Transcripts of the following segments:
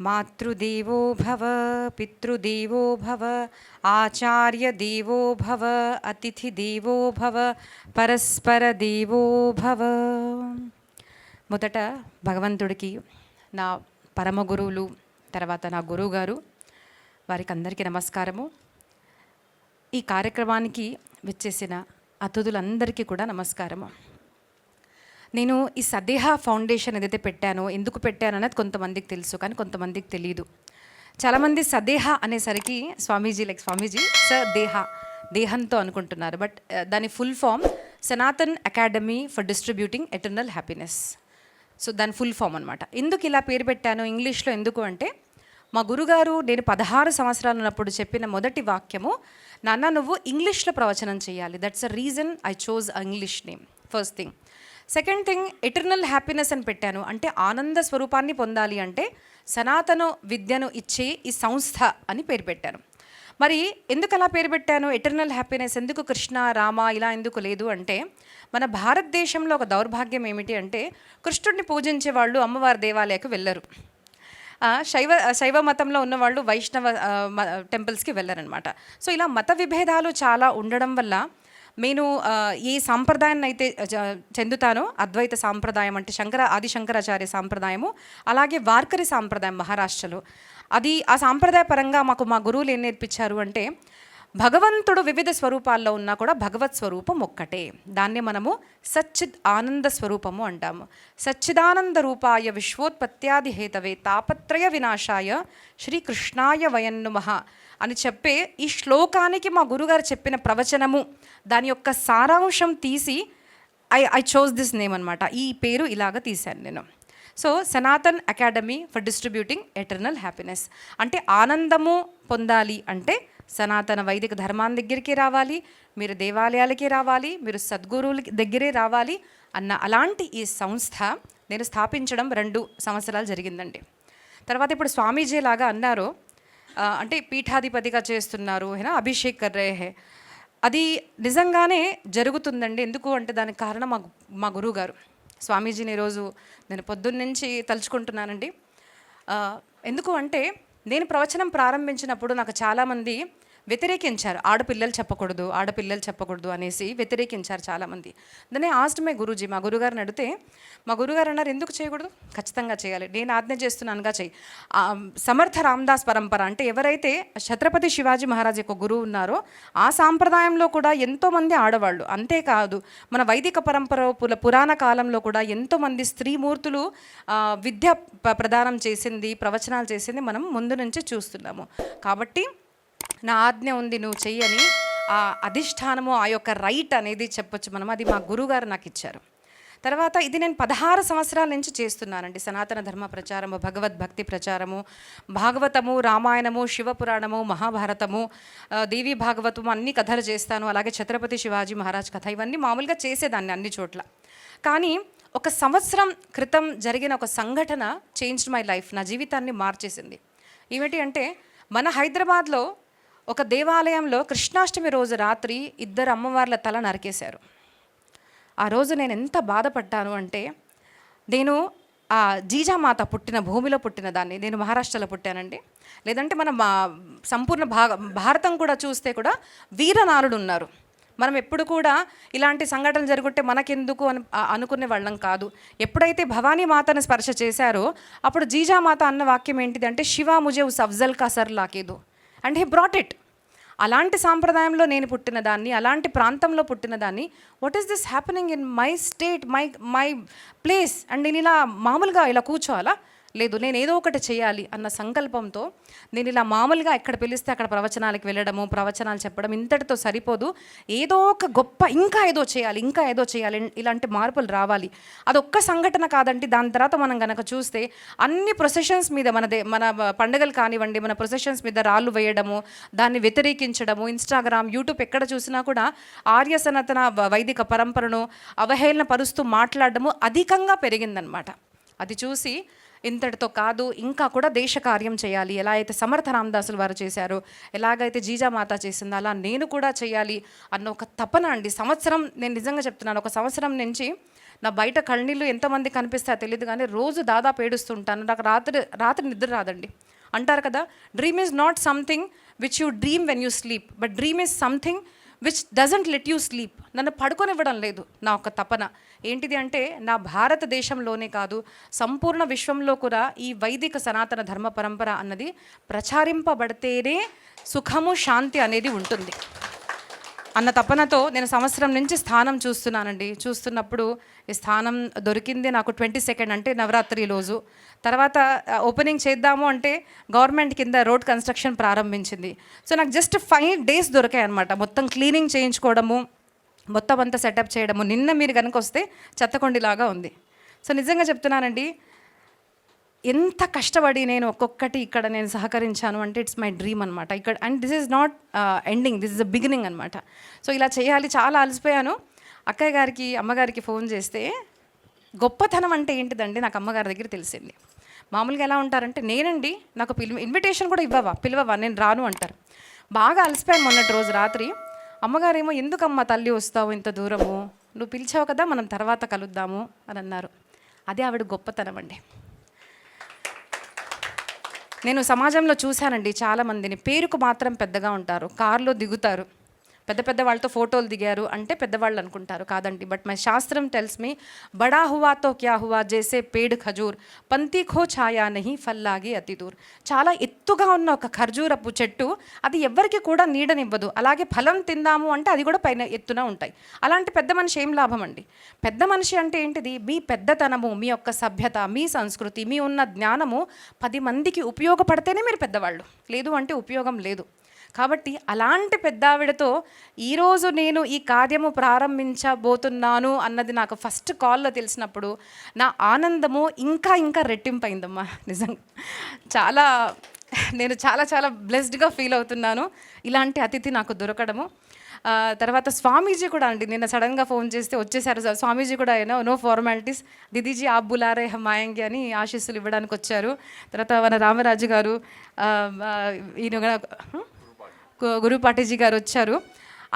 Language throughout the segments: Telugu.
మాతృదేవో భవ పితృదేవో భవ ఆచార్య దేవో భవ అతిథి దేవో భవ పరస్పర దేవో భవ మొదట భగవంతుడికి నా పరమ గురువులు తర్వాత నా గురువుగారు వారికి అందరికీ నమస్కారము. ఈ కార్యక్రమానికి వచ్చేసిన అతిథులందరికీ కూడా నమస్కారము. నేను ఈ సదేహ ఫౌండేషన్ ఏదైతే పెట్టానో ఎందుకు పెట్టాను అనేది కొంతమందికి తెలుసు కానీ కొంతమందికి తెలియదు చాలామంది సదేహ అనేసరికి స్వామీజీ లైక్ స్వామీజీ స దేహ దేహంతో అనుకుంటున్నారు. బట్ దాని full form Sanatan academy for distributing eternal happiness. So దాని ఫుల్ ఫామ్ అనమాట ఎందుకు ఇలా పేరు పెట్టాను? ఇంగ్లీష్లో ఎందుకు అంటే మా గురుగారు నేను పదహారు సంవత్సరాలు ఉన్నప్పుడు చెప్పిన మొదటి వాక్యము నాన్న నువ్వు ఇంగ్లీష్లో ప్రవచనం చేయాలి. That's a reason I chose English name first thing second thing eternal happiness అని పెట్టాను. అంటే ఆనంద స్వరూపాన్ని పొందాలి అంటే సనాతన విద్యను ఇచ్చే ఈ సంస్థ అని పేరు పెట్టాను. మరి ఎందుకు అలా పేరు పెట్టాను? ఎటర్నల్ హ్యాపీనెస్ ఎందుకు కృష్ణ రామ ఇలా ఎందుకు లేదు అంటే మన భారతదేశంలో ఒక దౌర్భాగ్యం ఏమిటి అంటే కృష్ణుడిని పూజించే వాళ్ళు అమ్మవారి దేవాలయకు వెళ్ళరు. శైవ శైవ మతంలో ఉన్నవాళ్ళు వైష్ణవ టెంపుల్స్కి వెళ్ళరనమాట సో ఇలా మత విభేదాలు చాలా ఉండడం వల్ల నేను ఈ సాంప్రదాయాన్ని అయితే జ- చెందుతానో అద్వైత సాంప్రదాయం అంటే శంకర ఆది శంకరాచార్య సాంప్రదాయము అలాగే వార్కరి సాంప్రదాయం మహారాష్ట్రలో. అది ఆ సాంప్రదాయ పరంగా మాకు మా గురువులు ఏం నేర్పించారు అంటే భగవంతుడు వివిధ స్వరూపాల్లో ఉన్నా కూడా భగవత్ స్వరూపం ఒక్కటే. దాన్ని మనము సచ్చిద్ ఆనంద స్వరూపము అంటాము. సచ్చిదానంద రూపాయ విశ్వోత్పత్యాది హేతవే తాపత్రయ వినాశాయ శ్రీకృష్ణాయ వయన్నుమః అని చెప్పే ఈ శ్లోకానికి మా గురుగారు చెప్పిన ప్రవచనము దాని యొక్క సారాంశం తీసి I I chose this name అనమాట ఈ పేరు ఇలాగ తీశాను నేను. So Sanatan academy for distributing eternal happiness. అంటే ఆనందము పొందాలి అంటే సనాతన వైదిక ధర్మాన్ని దగ్గరికి రావాలి మీరు దేవాలయాలకి రావాలి మీరు సద్గురువుల దగ్గరే రావాలి అన్న అలాంటి ఈ సంస్థ నేను స్థాపించడం రెండు సంవత్సరాలు జరిగిందండి. తర్వాత ఇప్పుడు స్వామీజీ లాగా అన్నారు అంటే పీఠాధిపతిగా చేస్తున్నారు హేనా అభిషేక్ కర్ రే హే. అది నిజంగానే జరుగుతుందండి. ఎందుకు అంటే దానికి కారణం మా మా గురువు గారు స్వామీజీని ఈరోజు నేను పొద్దున్నుంచి తలుచుకుంటున్నానండి. ఎందుకు అంటే నేను ప్రవచనం ప్రారంభించినప్పుడు నాకు చాలామంది వ్యతిరేకించారు. ఆడపిల్లలు చెప్పకూడదు ఆడపిల్లలు చెప్పకూడదు అనేసి వ్యతిరేకించారు చాలామంది. దాన్ని ఆస్ట్ మై గురూజీ మా గురుగారిని అడిగితే మా గురుగారు అన్నారు ఎందుకు చేయకూడదు? ఖచ్చితంగా చేయాలి. నేను ఆజ్ఞ చేస్తున్నానుగా చెయ్యి. సమర్థ రామదాస్ పరంపర అంటే ఎవరైతే ఛత్రపతి శివాజీ మహారాజ్ యొక్క గురువు ఉన్నారో ఆ సాంప్రదాయంలో కూడా ఎంతోమంది ఆడవాళ్ళు అంతేకాదు మన వైదిక పరంపర పుల పురాణ కాలంలో కూడా ఎంతోమంది స్త్రీమూర్తులు విద్య ప- ప్రదానం చేసింది ప్రవచనాలు చేసింది మనం ముందు నుంచి చూస్తున్నాము. కాబట్టి నా ఆజ్ఞ ఉంది నువ్వు చెయ్యని ఆ అధిష్టానము ఆ యొక్క రైట్ అనేది చెప్పొచ్చు మనం. అది మా గురుగారు నాకు ఇచ్చారు. తర్వాత ఇది నేను పదహారు సంవత్సరాల నుంచి చేస్తున్నానండి. సనాతన ధర్మ ప్రచారము భగవద్భక్తి ప్రచారము భాగవతము రామాయణము శివపురాణము మహాభారతము దేవి భాగవతము అన్ని కథలు చేస్తాను. అలాగే ఛత్రపతి శివాజీ మహారాజ్ కథ ఇవన్నీ మామూలుగా చేసేదాన్ని అన్ని చోట్ల. కానీ ఒక సంవత్సరం క్రితం జరిగిన ఒక సంఘటన చేంజ్ మై లైఫ్ నా జీవితాన్ని మార్చేసింది. ఏమిటి అంటే మన హైదరాబాద్లో ఒక దేవాలయంలో కృష్ణాష్టమి రోజు రాత్రి ఇద్దరు అమ్మవార్ల తల నరికేశారు. ఆ రోజు నేను ఎంత బాధపడ్డాను అంటే నేను ఆ జీజామాత పుట్టిన భూమిలో పుట్టిన దాన్ని నేను మహారాష్ట్రలో పుట్టానండి. లేదంటే మన మా సంపూర్ణ భాగ భారతం కూడా చూస్తే కూడా వీరనారుడు ఉన్నారు. మనం ఎప్పుడు కూడా ఇలాంటి సంఘటనలు జరుగుంటే మనకెందుకు అని అనుకునే వాళ్ళం కాదు. ఎప్పుడైతే భవానీ మాతను స్పర్శ చేశారో అప్పుడు జీజామాత అన్న వాక్యం ఏంటిది అంటే శివ ముజే ఉస్ అఫ్జల్ కా సర్ లాకేదు. అండ్ హీ బ్రాట్ ఇట్ అలాంటి సాంప్రదాయంలో నేను పుట్టిన దాన్ని అలాంటి ప్రాంతంలో పుట్టిన దాన్ని what is this happening in my state my my place and నేను ఇలా మామూలుగా ఇలా కూర్చోవాలా? లేదు నేను ఏదో ఒకటి చేయాలి అన్న సంకల్పంతో నేను ఇలా మామూలుగా ఎక్కడ పిలిస్తే అక్కడ ప్రవచనాలకు వెళ్ళడము ప్రవచనాలు చెప్పడం ఇంతటితో సరిపోదు. ఏదో ఒక గొప్ప ఇంకా ఏదో చేయాలి ఇంకా ఏదో చేయాలి ఇలాంటి మార్పులు రావాలి. అదొక్క సంఘటన కాదంటే దాని తర్వాత మనం కనుక చూస్తే అన్ని ప్రొసెషన్స్ మీద మనదే మన పండుగలు కానివ్వండి మన ప్రొసెషన్స్ మీద రాళ్ళు వేయడము దాన్ని వ్యతిరేకించడము ఇన్స్టాగ్రామ్ యూట్యూబ్ ఎక్కడ చూసినా కూడా ఆర్య సనాతన వైదిక పరంపరను అవహేళన పరుస్తూ మాట్లాడడము అధికంగా పెరిగిందనమాట. అది చూసి ఇంతటితో కాదు ఇంకా కూడా దేశ కార్యం చేయాలి. ఎలా అయితే సమర్థ రామదాసులు వారు చేశారో ఎలాగైతే జీజామాత చేసిందో అలా నేను కూడా చేయాలి అన్న ఒక తపన అండి. సంవత్సరం నేను నిజంగా చెప్తున్నాను ఒక సంవత్సరం నుంచి నా బయట కళ్ళనీళ్ళు ఎంతమంది కనిపిస్తాయో తెలియదు కానీ రోజు దాదాపు ఏడుస్తుంటాను నాకు రాత్రి రాత్రి నిద్ర రాదండి. అంటారు కదా dream is not something which you dream when you sleep but dream is something which doesn't let you sleep నన్ను పడుకొనివ్వడం లేదు. నా ఒక తపన. ఏంటిది అంటే నా భారతదేశంలోనే కాదు సంపూర్ణ విశ్వంలో కూడా ఈ వైదిక సనాతన ధర్మ పరంపర అన్నది ప్రచారింపబడితేనే సుఖము శాంతి అనేది ఉంటుంది. అన్న తపనతో నేను సంవత్సరం నుంచి స్థానం చూస్తున్నానండి. చూస్తున్నప్పుడు ఈ స్థానం దొరికింది నాకు ట్వంటీ సెకండ్ అంటే నవరాత్రి రోజు. తర్వాత ఓపెనింగ్ చేద్దాము అంటే గవర్నమెంట్ కింద రోడ్ కన్స్ట్రక్షన్ ప్రారంభించింది. సో నాకు జస్ట్ ఫైవ్ డేస్ దొరికాయి అనమాట మొత్తం క్లీనింగ్ చేయించుకోవడము మొత్తం అంతా సెటప్ చేయడము. నిన్న మీరు కనుక వస్తే చెత్తకొండిలాగా ఉంది. సో నిజంగా చెప్తున్నానండి ఎంత కష్టపడి నేను ఒక్కొక్కటి ఇక్కడ నేను సహకరించాను అంటే ఇట్స్ మై డ్రీమ్ అనమాట ఇక్కడ and this is not ending this is a beginning అనమాట సో ఇలా చేయాలి చాలా అలసిపోయాను. అక్కయ్య గారికి అమ్మగారికి ఫోన్ చేస్తే గొప్పతనం అంటే ఏంటిదండి నాకు అమ్మగారి దగ్గర తెలిసింది. మామూలుగా ఎలా ఉంటారంటే నేనండి నాకు పిలి ఇన్విటేషన్ కూడా ఇవ్వవా పిలవవా నేను రాను అంటారు. బాగా అలసిపోయాను మొన్నటి రోజు రాత్రి. అమ్మగారేమో ఎందుకమ్మా తల్లి వస్తావు ఇంత దూరము? నువ్వు పిలిచావు కదా మనం తర్వాత కలుద్దాము అని అన్నారు. అదే ఆవిడ గొప్పతనం అండి. నేను సమాజంలో చూశానండి చాలామందిని. పేరుకు మాత్రం పెద్దగా ఉంటారు. కారులో దిగుతారు. పెద్ద పెద్ద వాళ్ళతో ఫోటోలు దిగారు అంటే పెద్దవాళ్ళు అనుకుంటారు కాదండి. బట్ మై శాస్త్రం టెల్స్ మీ బడా హువాతో క్యా హువా? చేసే పేడ్ ఖజూర్ పంతి ఖో ఛాయా నహి ఫల్లాగి అతి దూర్. చాలా ఎత్తుగా ఉన్న ఒక ఖర్జూరపు చెట్టు అది ఎవ్వరికి కూడా నీడనివ్వదు. అలాగే ఫలం తిందాము అంటే అది కూడా పైన ఎత్తున ఉంటాయి. అలాంటి పెద్ద మనిషి ఏం లాభం అండి? పెద్ద మనిషి అంటే ఏంటిది? మీ పెద్దతనము మీ యొక్క సభ్యత మీ సంస్కృతి మీ ఉన్న జ్ఞానము పది మందికి ఉపయోగపడితేనే మీరు పెద్దవాళ్ళు. లేదు అంటే ఉపయోగం లేదు. కాబట్టి అలాంటి పెద్దావిడతో ఈరోజు నేను ఈ కార్యము ప్రారంభించబోతున్నాను అన్నది నాకు ఫస్ట్ కాల్లో తెలిసినప్పుడు నా ఆనందము ఇంకా ఇంకా రెట్టింపైందమ్మా నిజంగా చాలా నేను చాలా చాలా బ్లెస్డ్గా ఫీల్ అవుతున్నాను ఇలాంటి అతిథి నాకు దొరకడము. తర్వాత స్వామీజీ కూడా అండి నిన్న సడన్గా ఫోన్ చేస్తే వచ్చేసారు సార్. స్వామీజీ కూడా అయినా నో ఫార్మాలిటీస్ దిదీజీ ఆ బులారే మాయంగి అని ఆశీస్సులు ఇవ్వడానికి వచ్చారు. తర్వాత మన రామరాజు గారు ఈయన గురు పాటిజీ గారు వచ్చారు.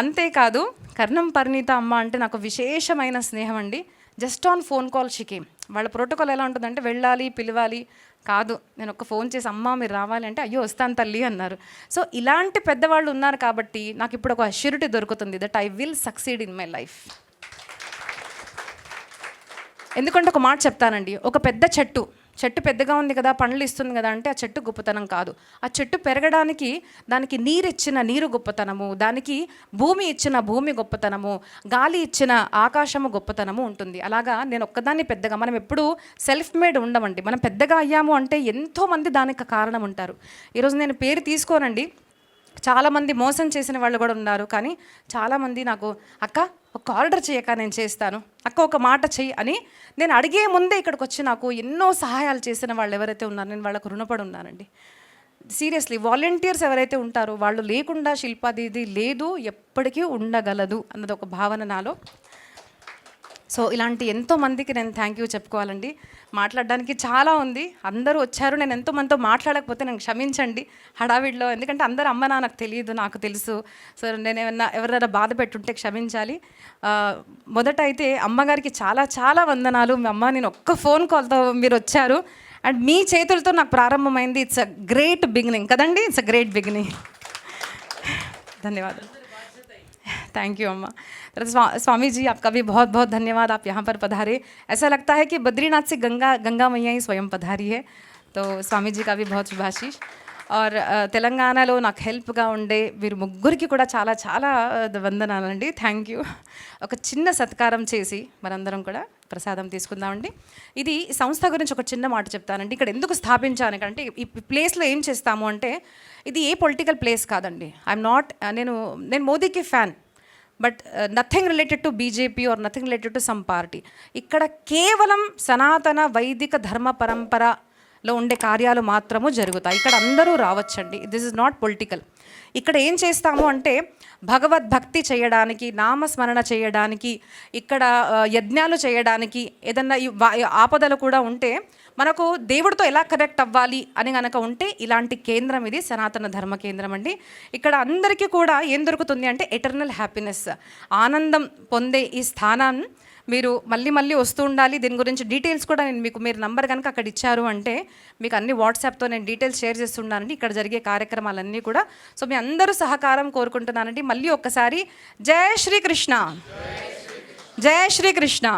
అంతేకాదు కర్ణం పరిణీత అమ్మ అంటే నాకు విశేషమైన స్నేహం అండి జస్ట్ ఆన్ ఫోన్ కాల్ షికేమ్ వాళ్ళ ప్రోటోకాల్ ఎలా ఉంటుందంటే వెళ్ళాలి పిలవాలి. కాదు నేను ఒక ఫోన్ చేసి అమ్మ మీరు రావాలి అంటే అయ్యో వస్తాను తల్లి అన్నారు. సో ఇలాంటి పెద్దవాళ్ళు ఉన్నారు కాబట్టి నాకు ఇప్పుడు ఒక అష్యూరిటీ దొరుకుతుంది that I will succeed in my life ఎందుకంటే ఒక మాట చెప్తానండి ఒక పెద్ద చెట్టు. చెట్టు పెద్దగా ఉంది కదా పండ్లు ఇస్తుంది కదా అంటే ఆ చెట్టు గొప్పతనం కాదు. ఆ చెట్టు పెరగడానికి దానికి నీరు ఇచ్చిన నీరు గొప్పతనము దానికి భూమి ఇచ్చిన భూమి గొప్పతనము గాలి ఇచ్చిన ఆకాశము గొప్పతనము ఉంటుంది. అలాగా నేను ఒక్కదాన్ని పెద్దగా మనం ఎప్పుడు సెల్ఫ్ మేడ్ ఉండమండి. మనం పెద్దగా అయ్యాము అంటే ఎంతోమంది దానికి కారణం ఉంటారు. ఈరోజు నేను పేరు తీసుకోనండి. చాలామంది మోసం చేసిన వాళ్ళు కూడా ఉన్నారు. కానీ చాలామంది నాకు అక్క ఒక ఆర్డర్ చేయక నేను చేస్తాను. అక్క ఒక మాట చెయ్యి అని నేను అడిగే ముందే ఇక్కడికి వచ్చి నాకు ఎన్నో సహాయాలు చేసిన వాళ్ళు ఎవరైతే ఉన్నారో నేను వాళ్ళకు రుణపడి ఉన్నానండి. సీరియస్లీ వాలంటీర్స్ ఎవరైతే ఉంటారో వాళ్ళు లేకుండా శిల్పాదిది లేదు ఎప్పటికీ ఉండగలదు అన్నది ఒక భావన నాలో. సో ఇలాంటి ఎంతో మందికి నేను థ్యాంక్ యూ చెప్పుకోవాలండి. మాట్లాడడానికి చాలా ఉంది. అందరూ వచ్చారు. నేను ఎంతో మందితో మాట్లాడకపోతే నేను క్షమించండి హడావిడిలో. ఎందుకంటే అందరు అమ్మ నాకు తెలియదు నాకు తెలుసు. సో నేను ఏమన్నా ఎవరైనా బాధ పెట్టుంటే క్షమించాలి. మొదట అయితే అమ్మగారికి చాలా చాలా వందనాలు. మీ అమ్మ నేను ఒక్క ఫోన్ కాల్తో మీరు వచ్చారు. అండ్ మీ చేతులతో నాకు ప్రారంభమైంది. ఇట్స్ అ గ్రేట్ బిగినింగ్ కదండి? ఇట్స్ అ గ్రేట్ బిగినింగ్ ధన్యవాదాలు. थैंक यू अम्मा तरह स्वा, स्वामी जी आपका भी बहुत बहुत धन्यवाद आप यहाँ पर पधारे ऐसा लगता है कि बद्रीनाथ से गंगा गंगा मैया ही स्वयं पधारी है तो स्वामी जी का भी बहुत शुभाशीष और ఆ, తెలంగాణలో నాకు హెల్ప్గా ఉండే వీరు ముగ్గురికి కూడా చాలా చాలా ఆ, వందనాలండి థ్యాంక్ యూ ఒక చిన్న సత్కారం చేసి మనందరం కూడా ప్రసాదం తీసుకుందామండి ఇది ఈ సంస్థ గురించి ఒక చిన్న మాట చెప్తానండి ఇక్కడ ఎందుకు స్థాపించాను అంటే ఈ ప్లేస్లో ఏం చేస్తాము అంటే ఇది ఏ పొలిటికల్ ప్లేస్ కాదండి ఐఎమ్ నాట్ నేను నేను మోదీకి fan but nothing related to BJP or nothing related to some party ఇక్కడ కేవలం సనాతన వైదిక ధర్మ పరంపరలో ఉండే కార్యాలు మాత్రము జరుగుతాయి. ఇక్కడ అందరూ రావచ్చండి. దిస్ ఇస్ నాట్ పొలిటికల్ ఇక్కడ ఏం చేస్తాము అంటే భగవద్భక్తి చేయడానికి నామస్మరణ చేయడానికి ఇక్కడ యజ్ఞాలు చేయడానికి ఏదన్నా ఆపదలు కూడా ఉంటే మనకు దేవుడితో ఎలా కనెక్ట్ అవ్వాలి అని కనుక ఉంటే ఇలాంటి కేంద్రం ఇది సనాతన ధర్మ కేంద్రం అండి. ఇక్కడ అందరికీ కూడా ఏం దొరుకుతుంది అంటే ఎటర్నల్ హ్యాపీనెస్ ఆనందం పొందే ఈ స్థానాన్ని మీరు మళ్ళీ మళ్ళీ వస్తూ ఉండాలి. దీని గురించి డీటెయిల్స్ కూడా నేను మీకు మీరు నంబర్ కనుక అక్కడ ఇచ్చారు అంటే మీకు అన్ని వాట్సాప్తో నేను డీటెయిల్స్ షేర్ చేస్తున్నానండి ఇక్కడ జరిగే కార్యక్రమాలన్నీ కూడా. సో మీ అందరూ సహకారం కోరుకుంటున్నానండి. మళ్ళీ ఒక్కసారి జై శ్రీకృష్ణ. జై శ్రీకృష్ణ.